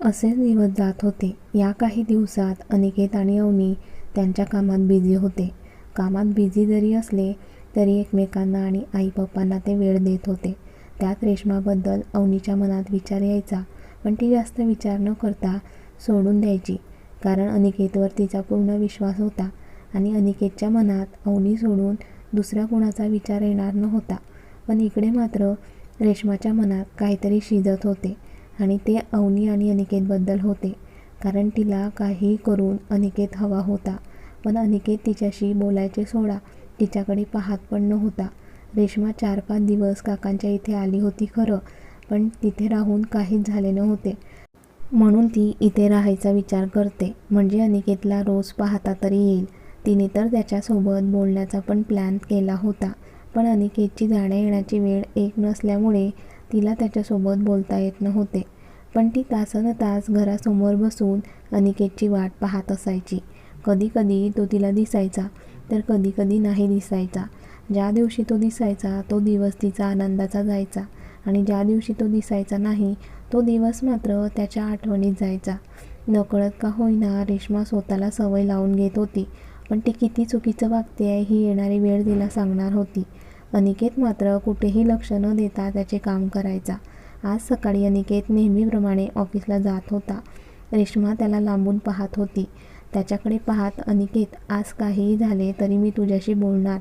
असेच दिवस जात होते. या काही दिवसात अनिकेत आणि अवनी त्यांच्या कामात बिझी होते. कामात बिझी जरी असले तरी एकमेकांना आणि आई पप्पांना ते वेळ देत होते. त्यात रेश्माबद्दल अवनीच्या मनात विचार यायचा पण ती जास्त विचार न करता सोडून द्यायची कारण अनिकेतवर तिचा पूर्ण विश्वास होता आणि अनिकेतच्या मनात अवनी सोडून दुसऱ्या कुणाचा विचार येणार नव्हता. पण इकडे मात्र रेश्माच्या मनात काहीतरी शिजत होते. आणि ते अवनी आणि अनिकेतबद्दल होते. कारण तिला काही करून अनिकेत हवा होता. पण अनिकेत तिच्याशी बोलायचे सोडा. तिच्याकडे पाहत पण नव्हता. रेश्मा चार पाच दिवस काकांच्या इथे आली होती खरं पण तिथे राहून काहीच झाले नव्हते. म्हणून ती इथे राहायचा विचार करते. म्हणजे अनिकेतला रोज पाहता तरी येईल. तिने तर त्याच्यासोबत बोलण्याचा पण प्लॅन केला होता. पण अनिकेतची जाण्या येण्याची वेळ एक नसल्यामुळे तिला त्याच्यासोबत बोलता येत नव्हते. पण ती तासन तास घरासमोर बसून अनिकेतची वाट पाहत असायची. कधीकधी तो तिला दिसायचा तर कधीकधी नाही दिसायचा. ज्या दिवशी तो दिसायचा तो दिवस तिचा आनंदाचा जायचा. आणि ज्या दिवशी तो दिसायचा नाही तो दिवस मात्र त्याच्या आठवणीत जायचा. नकळत का होईना रेश्मा स्वतःला सवय लावून घेत होती पण ती किती चुकीचं वागते आहे ही येणारी वेळ तिला सांगणार होती. अनिकेत मात्र कुठेही लक्ष न देता त्याचे काम करायचा. आज सकाळी अनिकेत नेहमीप्रमाणे ऑफिसला जात होता. रेश्मा त्याला लांबून पाहत होती. त्याच्याकडे पाहत अनिकेत आज काहीही झाले तरी मी तुझ्याशी बोलणार.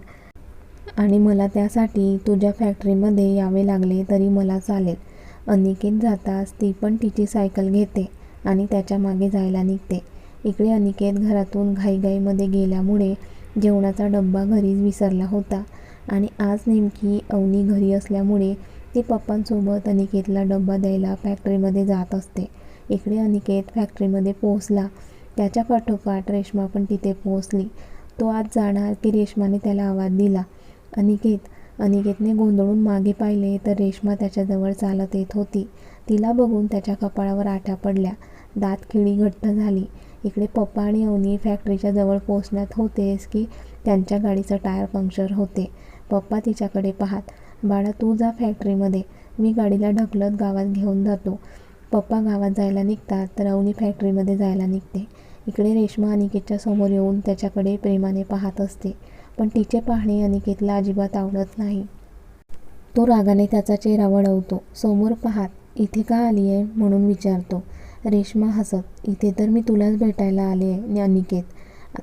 आणि मला त्यासाठी तुझ्या फॅक्टरीमध्ये यावे लागले तरी मला चालेल अनिकेत जाताच ती पण तिची सायकल घेते आणि त्याच्यामागे जायला निघते. इकडे अनिकेत घरातून घाईघाईमध्ये गेल्यामुळे जेवणाचा डब्बा घरीच विसरला होता. आणि आज नेमकी अवनी घरी असल्यामुळे ती पप्पांसोबत अनिकेतला डब्बा द्यायला फॅक्टरीमध्ये जात असते. इकडे अनिकेत फॅक्टरीमध्ये पोहोचला. त्याच्या पाठोपाठ रेश्मा पण तिथे पोहोचली. तो आज जाणार की रेश्माने त्याला आवाज दिला. अनिकेत अनिकेतने गोंधळून मागे पाहिले तर रेश्मा त्याच्याजवळ चालत येत होती. तिला बघून त्याच्या कपाळावर आठ्या पडल्या. दात खिळी घट्ट झाली. इकडे पप्पा आणि अवनी फॅक्टरीच्या जवळ पोहोचण्यात होतेच की त्यांच्या गाडीचं टायर पंक्चर होते. पप्पा तिच्याकडे पाहात बाळा तू जा फॅक्टरीमध्ये मी गाडीला ढकलत गावात घेऊन जातो. पप्पा गावात जायला निघतात तर अवनी फॅक्टरीमध्ये जायला निघते. इकडे रेश्मा अनिकेतच्या समोर येऊन त्याच्याकडे प्रेमाने पाहत असते. पण तिचे पाहणे अनिकेतला अजिबात आवडत नाही. तो रागाने त्याचा चेहरा वळवतो. समोर पाहात इथे का आली आहे म्हणून विचारतो. रेश्मा हसत इथे तर मी तुलाच भेटायला आले आहे अनिकेत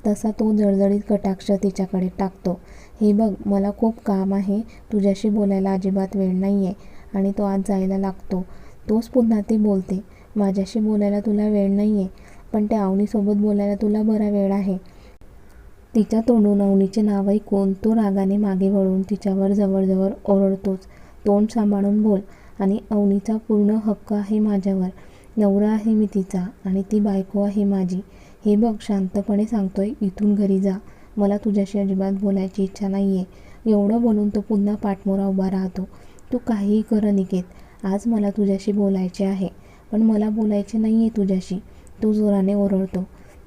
तसा तो जळजळीत कटाक्ष तिच्याकडे टाकतो. हे बघ मला खूप काम आहे. तुझ्याशी बोलायला अजिबात वेळ नाही आहे आणि तो आज जायला लागतो. तोच पुन्हा ती बोलते. माझ्याशी बोलायला तुला वेळ नाही आहे पण त्या अवनीसोबत बोलायला तुला बरा वेळ आहे. तिच्या तोंडून अवनीचे नाव ऐकून तो रागाने मागे वळून तिच्यावर जवळजवळ ओरडतोच. तोंड सांभाळून बोल. आणि अवनीचा पूर्ण हक्क आहे माझ्यावर. नवरा आहे मी तिचा आणि ती बायको आहे माझी. हे बघ शांतपणे सांगतोय इथून घरी जा. मला तुझ्याशी अजिबात बोलायची इच्छा नाही आहे एवढं बोलून तो पुन्हा पाठमोरा उभा राहतो. तू काहीही कर निकेत. आज मला तुझ्याशी बोलायचे आहे. पण मला बोलायचे नाही आहे तुझ्याशी. तू जोराने ओरडतो.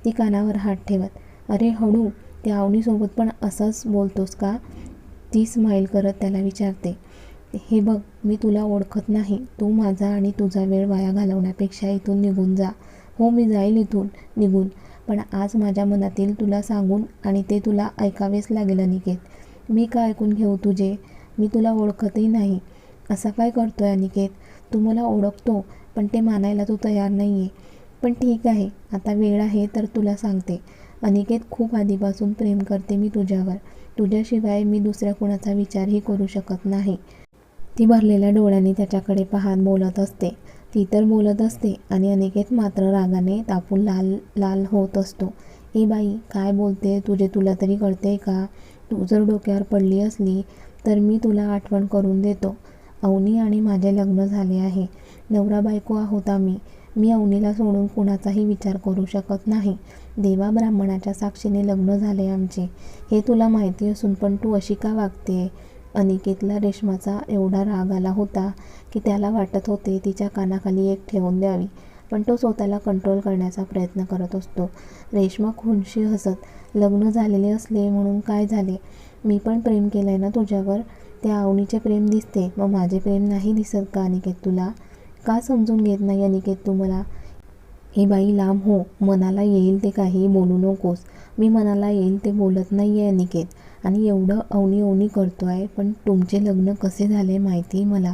ती कानावर हात ठेवत. अरे हळू. त्या आवणीसोबत पण असंच बोलतोस का? ती स्माईल करत त्याला विचारते. हे बघ मी तुला ओळखत नाही. तू माझा आणि तुझा वेळ वाया घालवण्यापेक्षा इथून निघून जा. हो मी जाईल इथून निघून. पण आज माझ्या मनातील तुला सांगून आणि ते तुला ऐकावेच लागेल अनिकेत. मी का ऐकून घेऊ तुझे? मी तुला ओळखतही नाही. असा काय करतो आहे अनिकेत? तू मला ओळखतो पण ते मानायला तू तयार नाही आहे पण ठीक आहे आता वेळ आहे तर तुला सांगते. अनिकेत खूप आधीपासून प्रेम करते मी तुझ्यावर. तुझ्याशिवाय मी दुसऱ्या कोणाचा विचारही करू शकत नाही. ती भरलेल्या डोळ्यांनी त्याच्याकडे पाहत बोलत असते. ती तर बोलत असते आणि अनिकेत मात्र रागाने तापून लाल लाल होत असतो. ए बाई काय बोलते? तुझे तुला तरी कळते का? तू जर डोक्यावर पडली असली तर मी तुला आठवण करून देतो. अवनी आणि माझे लग्न झाले आहे. नवरा बायको आहोत आम्ही. मी अवनीला सोडून कुणाचाही विचार करू शकत नाही. देवा ब्राह्मणाच्या साक्षीने लग्न झाले आमचे. हे तुला माहिती असून पण तू अशी का वागते अनिकेतला रेश्माचा एवढा राग आला होता की त्याला वाटत होते तिच्या कानाखाली एक ठेवून द्यावी पण तो स्वतःला कंट्रोल करण्याचा प्रयत्न करत असतो. रेश्मा खुनशी हसत लग्न झालेले असले म्हणून काय झाले? मी पण प्रेम केलं आहे ना तुझ्यावर? त्या आवणीचे प्रेम दिसते मग माझे प्रेम नाही दिसत का अनिकेत तुला? का समजून घेत नाही अनिकेत तू मला? हे बाई लांब हो मनाला येईल ते काही बोलू नकोस. मी मनाला येईल ते बोलत नाही आहे अनिकेत. आणि एवढं अवनी अवनी करतो आहे पण तुमचे लग्न कसे झाले माहिती मला.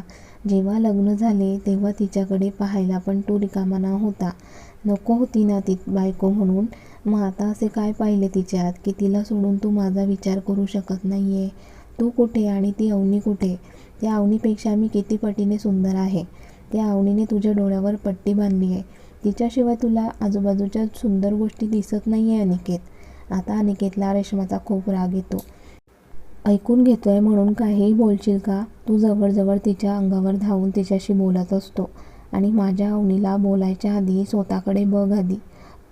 जेव्हा लग्न झाले तेव्हा तिच्याकडे पाहायला पण तू रिकामा ना होता. नको होती ना ती बायको म्हणून. मग आता असे काय पाहिले तिच्यात की तिला सोडून तू माझा विचार करू शकत नाही आहे तू कुठे आणि ती अवनी कुठे? त्या अवनीपेक्षा मी किती पटीने सुंदर आहे. त्या अवनीने तुझ्या डोळ्यावर पट्टी बांधली आहे. तिच्याशिवाय तुला आजूबाजूच्या सुंदर गोष्टी दिसत नाही आहे अनिकेत. आता अनिकेतला रेशमाचा खूप राग येतो. ऐकून घेतोय म्हणून काहीही बोलशील का? तू जवळजवळ तिच्या अंगावर धावून तिच्याशी बोलत असतो आणि माझ्या अवनीला बोलायच्या आधी स्वतःकडे बघ आधी.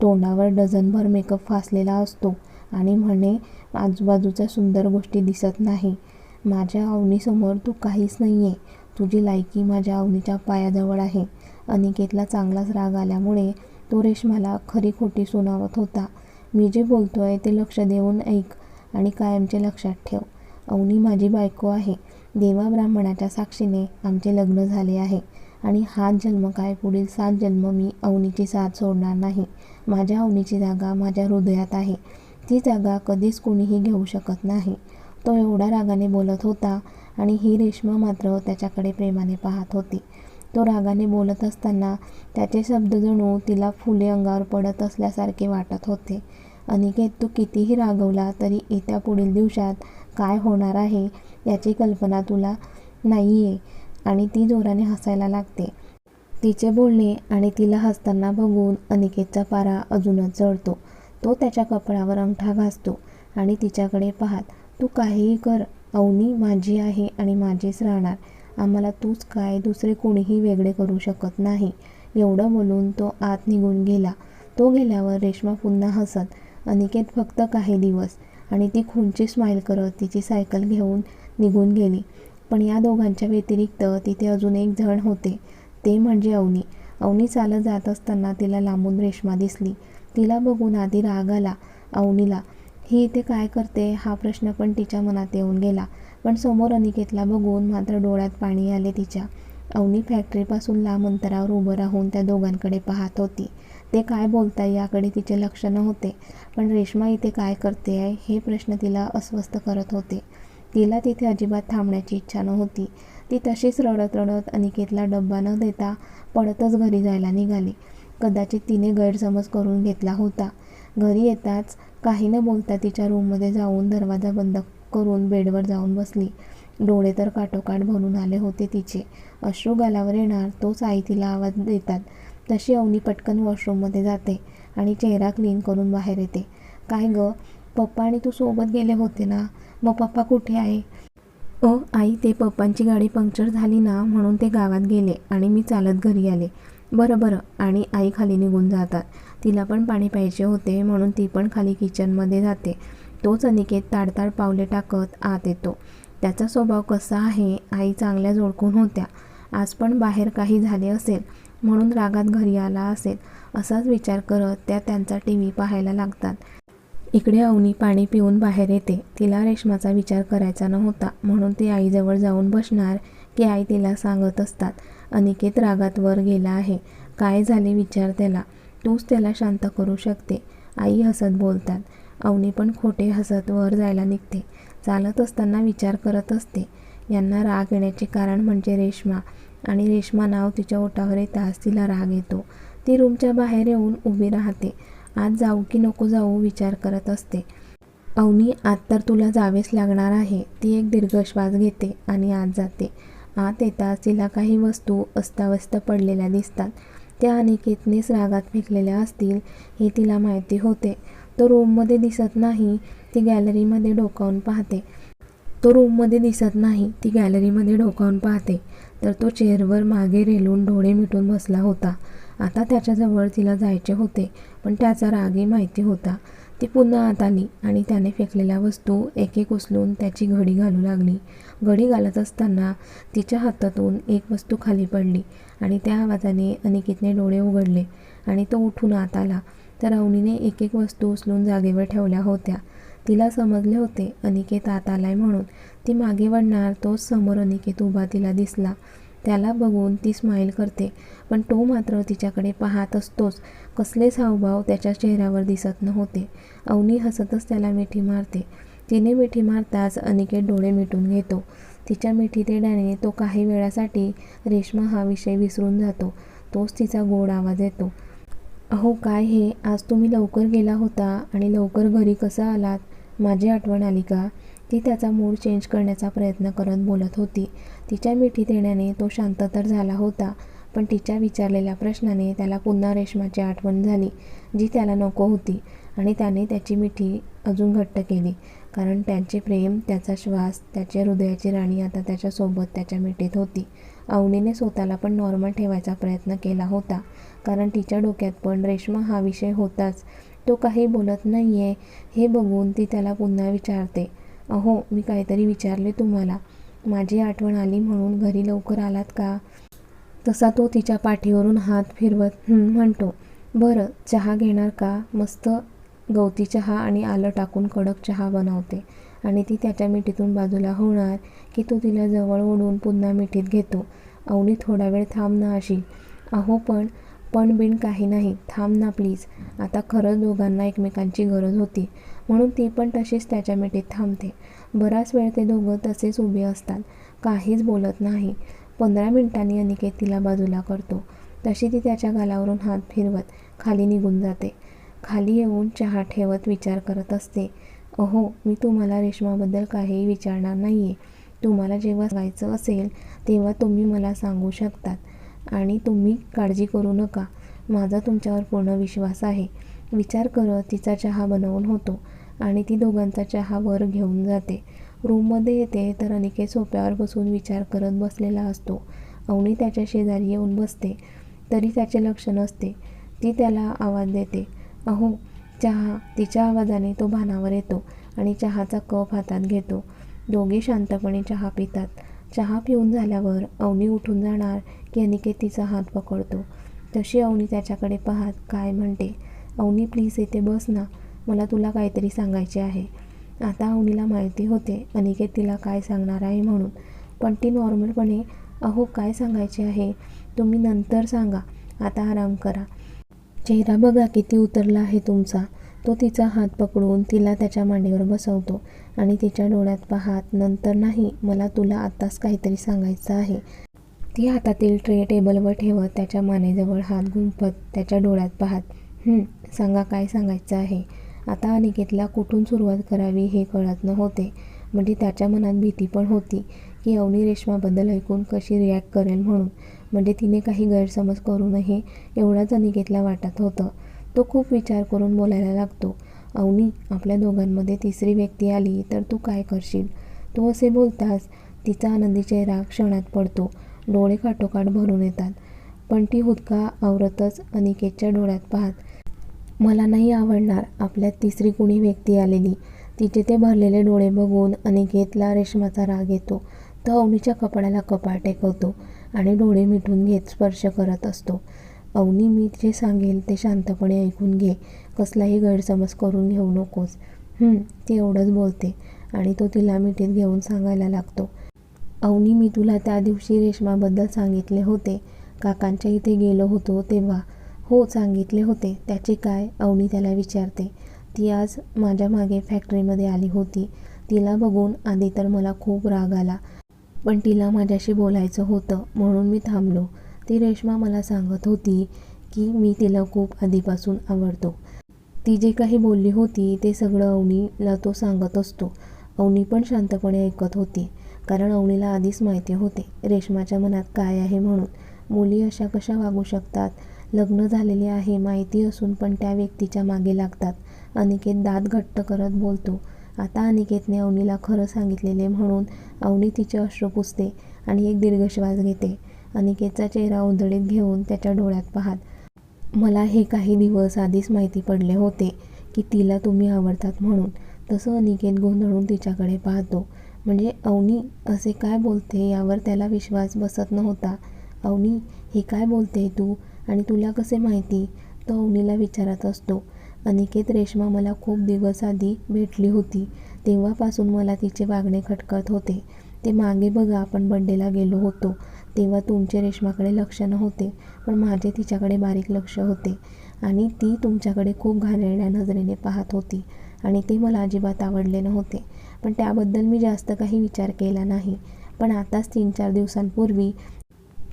तोंडावर डझनभर मेकअप फासलेला असतो आणि म्हणे आजूबाजूच्या सुंदर गोष्टी दिसत नाही. माझ्या अवनीसमोर तू काहीच नाही आहे तुझी लायकी माझ्या अवनीच्या पायाजवळ आहे. अनिकेतला चांगलाच राग आल्यामुळे तो रेशमाला खरी खोटी सुनावत होता. मी जे बोलतोय ते लक्ष देऊन ऐक आणि कायमचे लक्षात ठेव. अवनी माझी बायको आहे. देवा ब्राह्मणाच्या साक्षीने आमचे लग्न झाले आहे. आणि हाच जन्म काय? पुढील सात जन्म मी अवनीची साथ सोडणार नाही. माझ्या अवनीची जागा माझ्या हृदयात आहे. ती जागा कधीच कोणीही घेऊ शकत नाही. तो एवढा रागाने बोलत होता आणि ही रेश्मा मात्र त्याच्याकडे प्रेमाने पाहत होती. तो रागाने बोलत असताना त्याचे शब्द जणू तिला फुले अंगावर पडत असल्यासारखे वाटत होते. अनिकेत तू कितीही रागवला तरी येत्या पुढील दिवसात काय होणार आहे याची कल्पना तुला नाही आहे आणि ती जोराने हसायला लागते. तिचे बोलणे आणि तिला हसताना बघून अनिकेतचा पारा अजूनच जळतो. तो त्याच्या कपडावर अंगठा घासतो आणि तिच्याकडे पाहत तू काहीही कर अवनी माझी आहे आणि माझीच राहणार. आम्हाला तूच काय दुसरे कोणीही वेगळे करू शकत नाही. एवढं बोलून तो आत निघून गेला. तो गेल्यावर रेश्मा पुन्हा हसत अनिकेत फक्त काही दिवस आणि ती खूनची स्माईल करत तिची सायकल घेऊन निघून गेली. पण या दोघांच्या व्यतिरिक्त तिथे अजून एक जण होते. ते म्हणजे अवनी. अवनी चालत जात असताना तिला लांबून रेश्मा दिसली. तिला बघून आधी राग आला अवनीला. ही इथे काय करते हा प्रश्न पण तिच्या मनात येऊन गेला. पण समोर अनिकेतला बघून मात्र डोळ्यात पाणी आले तिच्या. अवनी फॅक्टरीपासून लांब अंतरावर उभं राहून त्या दोघांकडे पाहत होती. ते काय बोलताय याकडे तिचे लक्ष नव्हते पण रेश्मा इथे काय करते आहे हे प्रश्न तिला अस्वस्थ करत होते. तिला तिथे अजिबात थांबण्याची इच्छा नव्हती. ती तशीच रडत रडत अनिकेतला डब्बा न देता पडतच घरी जायला निघाली. कदाचित तिने गैरसमज करून घेतला होता. घरी येताच काही न बोलता तिच्या रूममध्ये जाऊन दरवाजा बंद करून बेडवर जाऊन बसली. डोळे तर काटोकाट भरून आले होते तिचे. अश्रू गालावर येणार तोच आई तिला आवाज देतात. तशी अवनी पटकन वॉशरूममध्ये जाते आणि चेहरा क्लीन करून बाहेर येते. काय ग पप्पा आणि तू सोबत गेले होते ना? मग पप्पा कुठे आहे? अ आई ते पप्पांची गाडी पंक्चर झाली ना म्हणून ते गावात गेले आणि मी चालत घरी आले. बरं बरं आणि आई खाली निघून जातात. तिला पण पाणी प्यायचे होते म्हणून ती पण खाली किचनमध्ये जाते. तोच अनिकेत ताडताड पावले टाकत आत येतो. त्याचा स्वभाव कसा आहे? आई चांगल्या जोडकून होत्या. आज पण बाहेर काही झाले असेल म्हणून रागात घरी आला असेल असाच विचार करत त्या त्यांचा टी व्ही पाहायला लागतात. इकडे अवनी पाणी पिऊन बाहेर येते. तिला रेशमाचा विचार करायचा नव्हता म्हणून ती आईजवळ जाऊन बसणार की आई तिला सांगत असतात अनिकेत रागात वर गेला आहे. काय झाले विचार त्याला. तूच त्याला शांत करू शकते आई हसत बोलतात. अवनी पण खोटे हसत वर जायला निघते. चालत असताना विचार करत असते. यांना राग येण्याचे कारण म्हणजे रेश्मा. आणि रेश्मा नाव तिच्या ओठावर येताच तिला राग येतो. ती रूमच्या बाहेर येऊन उभी राहते. आज जाऊ की नको जाऊ विचार करत असते. अवनी आत तर तुला जावेच लागणार आहे. ती एक दीर्घ श्वास घेते आणि आत जाते. आत येताच तिला काही वस्तू अस्ताव्यस्त पडलेल्या दिसतात. त्या अनिकेतनेच रागात फेकलेल्या असतील हे तिला माहिती होते. तो रूममध्ये दिसत नाही ती गॅलरीमध्ये डोकावून पाहते. तो रूममध्ये दिसत नाही. ती गॅलरीमध्ये डोकावून पाहते. तर तो चेअरवर मागे रेलून डोळे मिटून बसला होता. आता त्याच्याजवळ तिला जायचे होते पण त्याचा रागही माहिती होता. ती पुन्हा आत आली आणि त्याने फेकलेल्या वस्तू एक एक उचलून त्याची घडी घालू लागली. घडी घालत असताना तिच्या हातातून एक वस्तू खाली पडली आणि त्या आवाजाने अनिकेतने डोळे उघडले आणि तो उठून आत आला. तर अवनीने एक एक वस्तू उचलून जागेवर ठेवल्या होत्या. तिला समजले होते. अनिकेत आत आलाय म्हणून. ती मागे वळणार तोच समोर अनिकेत उभा तिला दिसला. त्याला बघून ती स्माईल करते. पण तो मात्र तिच्याकडे पाहत असतोच. कसलेच हावभाव त्याच्या चेहऱ्यावर दिसत नव्हते. अवनी हसतच त्याला मिठी मारते. तिने मिठी मारताच अनिकेत डोळे मिटून घेतो. तिच्या मिठी देण्याने तो काही वेळासाठी रेश्मा हा विषय विसरून जातो. तोच तिचा गोड आवाज येतो. अहो काय हे? आज तुम्ही लवकर गेला होता आणि लवकर घरी कसं आलात? माझी आठवण आली का? ती त्याचा मूड चेंज करण्याचा प्रयत्न करत बोलत होती. तिच्या मिठीत येण्याने तो शांत तर झाला होता पण तिच्या विचारलेल्या प्रश्नाने त्याला पुन्हा रेशमाची आठवण झाली जी त्याला नको होती आणि त्याने त्याची मिठी अजून घट्ट केली. कारण त्यांचे प्रेम त्याचा श्वास त्याच्या हृदयाची राणी आता त्याच्यासोबत त्याच्या मिठीत होती. अवनीने स्वतःला पण नॉर्मल ठेवायचा प्रयत्न केला होता. कारण तिच्या डोक्यात पण रेश्मा हा विषय होताच. तो काही बोलत नाही आहे हे बघून ती त्याला पुन्हा विचारते अहो मी काहीतरी विचारले तुम्हाला. माझी आठवण आली म्हणून घरी लवकर आलात का? तसा तो तिच्या पाठीवरून हात फिरवत म्हणतो. बरं चहा घेणार का? मस्त गवती चहा आणि आलं टाकून कडक चहा बनवते आणि ती त्याच्या मिठीतून बाजूला होणार की तो तिला जवळ ओढून पुन्हा मिठीत घेतो. अवनी थोडा वेळ थांब ना अशी. अहो पण पण बिन काही नाही. थांब ना प्लीज. आता खरंच दोघांना एकमेकांची गरज होती. म्हणून ती पण तशीच त्याच्या मिठीत थांबते. बराच वेळ ते दोघं तसेच उभे असतात. काहीच बोलत नाही. पंधरा मिनिटांनी अनिकेत तिला बाजूला करतो. तशी ती त्याच्या गालावरून हात फिरवत खाली निघून जाते. खाली येऊन चहा ठेवत विचार करत असते. अहो मी तुम्हाला रेश्माबद्दल काहीही विचारणार नाही आहे तुम्हाला जेव्हा जायचं असेल तेव्हा तुम्ही मला सांगू शकतात. आणि तुम्ही काळजी करू नका. माझा तुमच्यावर पूर्ण विश्वास आहे. विचार करत तिचा चहा बनवून होतो आणि ती दोघांचा चहा वर घेऊन जाते. रूममध्ये येते तर अनिकेत सोप्यावर बसून विचार करत बसलेला असतो. अवनी त्याच्या शेजारी येऊन बसते. तरी त्याचे लक्ष नसते. ती त्याला आवाज देते. अहो चहा. तिच्या आवाजाने तो भानावर येतो आणि चहाचा कप हातात घेतो. दोघे शांतपणे चहा पितात. चहा पिऊन झाल्यावर अवनी उठून जाणार की अनिकेत तिचा हात पकडतो. तशी अवनी त्याच्याकडे पाहत काय म्हणते अवनी प्लीज इथे बस ना. मला तुला काहीतरी सांगायचे आहे. आता अवनीला माहिती होते अनिकेत तिला काय सांगणार आहे म्हणून. पण ती नॉर्मलपणे अहो काय सांगायचे आहे? तुम्ही नंतर सांगा. आता आराम करा. चेहरा बघा किती उतरला आहे तुमचा. तो तिचा हात पकडून तिला त्याच्या मांडीवर बसवतो आणि तिच्या डोळ्यात पाहात नंतर नाही मला तुला आत्ताच काहीतरी सांगायचं आहे. ती हातातील ट्रे टेबलवर ठेवत त्याच्या मानेजवळ हात गुंफत त्याच्या डोळ्यात पाहात सांगा काय सांगायचं आहे? आता अनिकेतला कुठून सुरुवात करावी हे कळत नव्हते. म्हणजे त्याच्या मनात भीती पण होती की अवनी रेश्माबद्दल ऐकून कशी रिॲक्ट करेल म्हणून. म्हणजे तिने काही गैरसमज करू नये एवढाच अनिकेतला वाटत होतं. तो खूप विचार करून बोलायला लागतो. अवनी आपल्या दोघांमध्ये तिसरी व्यक्ती आली तर तू काय करशील? तो असे बोलताच तिचा आनंदी चेहरा क्षणात पडतो. डोळे काठोकाठ भरून येतात. पण ती हुदका आवरतच अनिकेतच्या डोळ्यात पाहत मला नाही आवडणार आपल्यात तिसरी कुणी व्यक्ती आलेली. तिचे ते भरलेले डोळे बघून अनिकेतला रेशमाचा राग येतो. तो अवनीच्या कपड्याला कपाळ टेकवतो आणि डोळे मिटून घेत स्पर्श करत असतो. अवनी मी जे सांगेल ते शांतपणे ऐकून घे. कसलाही गैरसमज करून घेऊ नकोस. ती एवढंच बोलते आणि तो तिला मिठीत घेऊन सांगायला लागतो. अवनी मी तुला त्या दिवशी रेशमाबद्दल सांगितले होते. काकांच्या इथे गेलो होतो तेव्हा. हो सांगितले होते. त्याचे काय? अवनी त्याला विचारते. ती आज माझ्या मागे फॅक्टरीमध्ये आली होती. तिला बघून आधी तर मला खूप राग आला. पण तिला माझ्याशी बोलायचं होतं म्हणून मी थांबलो. ती रेश्मा मला सांगत होती की मी तिला खूप आधीपासून आवडतो. ती जे काही बोलली होती ते सगळं अवनीला तो सांगत असतो. अवनी पण शांतपणे ऐकत होती कारण अवनीला आधीच माहिती होते रेश्माच्या मनात काय आहे म्हणून. मुली अशा कशा वागू शकतात? लग्न झालेले आहे माहिती असून पण त्या व्यक्तीच्या मागे लागतात. अनिकेत दात घट्ट करत बोलतो. आता अनिकेतने अवनीला खरं सांगितलेले म्हणून अवनी तिचे अश्रू पुसते आणि एक दीर्घ श्वास घेते. अनिकेतचा चेहरा उधळीत घेऊन त्याच्या डोळ्यात पाहत मला हे काही दिवस आधीच माहिती पडले होते की तिला तुम्ही आवडतात म्हणून तसं अनिकेत गोंधळून तिच्याकडे पाहतो. म्हणजे अवनी असे काय बोलते यावर त्याला विश्वास बसत नव्हता. अवनी हे काय बोलते तू? आणि तुला कसे माहिती तो अवनीला विचारत असतो. अनिकेत रेश्मा मला खूप दिवस आधी भेटली होती. तेव्हापासून मला तिचे वागणे खटकत होते. ते मागे बघा आपण बड्डेला गेलो होतो. तेव्हा तुमचे रेश्माकडे लक्ष नव्हते पण माझे तिच्याकडे बारीक लक्ष होते आणि ती तुमच्याकडे खूप घाणेरड्या नजरेने पाहत होती आणि ते मला अजिबात आवडले नव्हते. पण त्याबद्दल मी जास्त काही विचार केला नाही. पण आताच तीन चार दिवसांपूर्वी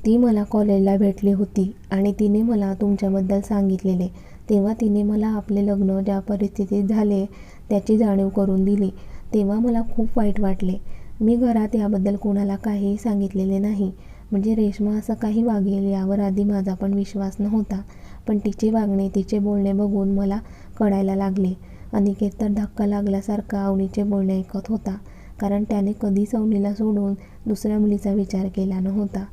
ती मला कॉलेजला भेटली होती आणि तिने मला तुमच्याबद्दल सांगितलेले. तेव्हा तिने मला आपले लग्न ज्या परिस्थितीत झाले त्याची जाणीव करून दिली. तेव्हा मला खूप वाईट वाटले. मी घरात याबद्दल कोणाला काहीही सांगितलेले नाही. म्हणजे रेश्मा असं काही वागेल यावर आधी माझा पण विश्वास नव्हता. पण तिचे वागणे तिचे बोलणे बघून मला कळायला लागले. अनिकेत तर धक्का लागल्यासारखा अवनीचे बोलणे ऐकत होता. कारण त्याने कधीच अवनीला सोडून दुसऱ्या मुलीचा विचार केला नव्हता.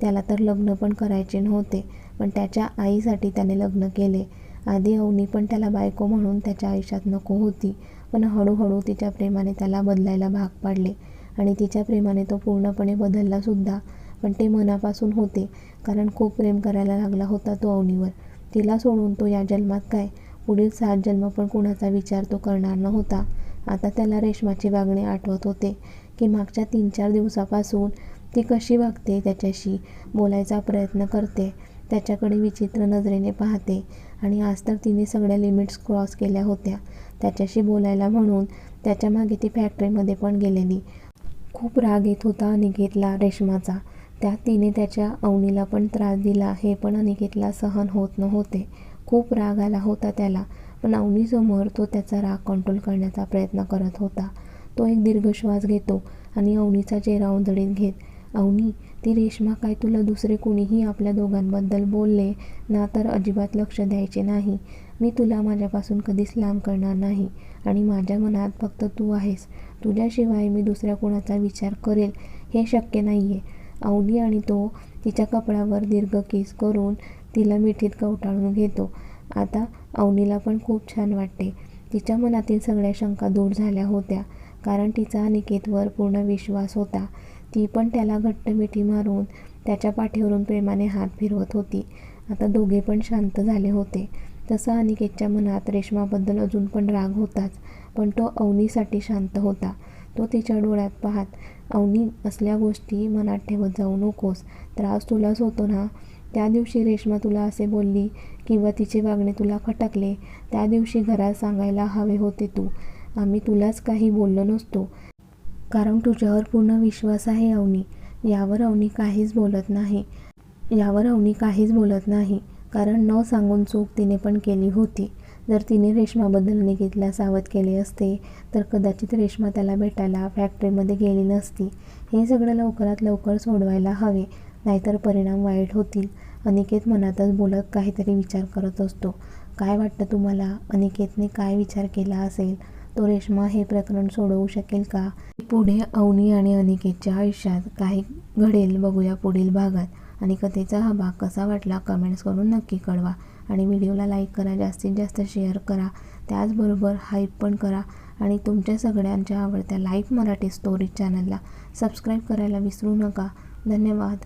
त्याला तर लग्न पण करायचे नव्हते पण त्याच्या आईसाठी त्याने लग्न केले. आधी अवनी पण त्याला बायको म्हणून त्याच्या आयुष्यात नको होती पण हळूहळू तिच्या प्रेमाने त्याला बदलायला भाग पाडले. आणि तिच्या प्रेमाने तो पूर्णपणे बदललासुद्धा पण ते मनापासून होते. कारण खूप प्रेम करायला लागला होता तो अवनीवर. तिला सोडून तो या जन्मात काय? पुढील सात जन्म पण कुणाचा विचार तो करणार नव्हता. आता त्याला रेशमाचे वागणे आठवत होते की मागच्या तीन चार दिवसापासून ती कशी वागते त्याच्याशी बोलायचा प्रयत्न करते. त्याच्याकडे विचित्र नजरेने पाहते. आणि आज तर तिने सगळ्या लिमिट्स क्रॉस केल्या होत्या. त्याच्याशी बोलायला म्हणून त्याच्यामागे ती फॅक्टरीमध्ये पण गेलेली. खूप राग येत होता अनिकेतला रेशमाचा. त्यात तिने त्याच्या अवनीला पण त्रास दिला. हे पण अनिकेतला सहन होत नव्हते. खूप राग आला होता त्याला पण अवनीसमोर तो त्याचा राग कंट्रोल करण्याचा प्रयत्न करत होता. तो एक दीर्घ श्वास घेतो आणि अवनीचा चेहरा उंजळीत घेत अवनी ती रेश्मा काय तुला दुसरे कोणीही आपल्या दोघांबद्दल बोलले ना तर अजिबात लक्ष द्यायचे नाही. मी तुला माझ्यापासून कधीच लांब करणार नाही आणि माझ्या मनात फक्त तू आहेस. तुझ्याशिवाय मी दुसऱ्या कोणाचा विचार करेल हे शक्य नाही आहे अवनी आणि तो तिच्या कपड्यावर दीर्घ केस करून तिला मिठीत कवटाळून घेतो. आता अवनीला पण खूप छान वाटते. तिच्या मनातील सगळ्या शंका दूर झाल्या होत्या कारण तिचा अनिकेतवर पूर्ण विश्वास होता. ती पण त्याला घट्ट मिठी मारून त्याच्या पाठीवरून प्रेमाने हात फिरवत होती. आता दोघे पण शांत झाले होते. तसा अनिकेतच्या मनात रेश्माबद्दल अजून पण राग होताच पण तो अवनीसाठी शांत होता. तो तिच्या डोळ्यात पाहत अवनी असल्या गोष्टी मनात ठेवत जाऊ नकोस. त्रास तुलाच होतो ना? त्या दिवशी रेश्मा तुला असे बोलली किंवा तिचे वागणे तुला खटकले. त्या दिवशी घरात सांगायला हवे होते तू. आम्ही तुलाच काही बोललो नसतो. कारण तुझ्यावर पूर्ण विश्वास आहे अवनी. यावर अवनी काहीच बोलत नाही. यावर अवनी काहीच बोलत नाही. कारण न सांगून चूक तिने पण केली होती. जर तिने रेश्माबद्दल निकितला सावध केले असते तर कदाचित रेश्मा त्याला भेटायला फॅक्टरीमध्ये गेली नसती. हे सगळं लवकरात लवकर सोडवायला हवे नाहीतर परिणाम वाईट होतील. अनिकेत मनातच बोलत काहीतरी विचार करत असतो. काय वाटतं तुम्हाला? अनिकेतने काय विचार केला असेल? तो रेश्मा हे प्रकरण सोडवू शकेल का? पुढे अवनी आणि अनिकेतच्या आयुष्यात काही घडेल बघूया पुढील भागात. आणि कथेचा हा भाग कसा वाटला कमेंट्स करून नक्की कळवा. आणि व्हिडिओला लाईक करा जास्तीत जास्त शेअर करा. त्याचबरोबर हाईप पण करा आणि तुमच्या सगळ्यांच्या आवडत्या लाईफ मराठी स्टोरी चॅनलला सबस्क्राईब करायला विसरू नका. धन्यवाद.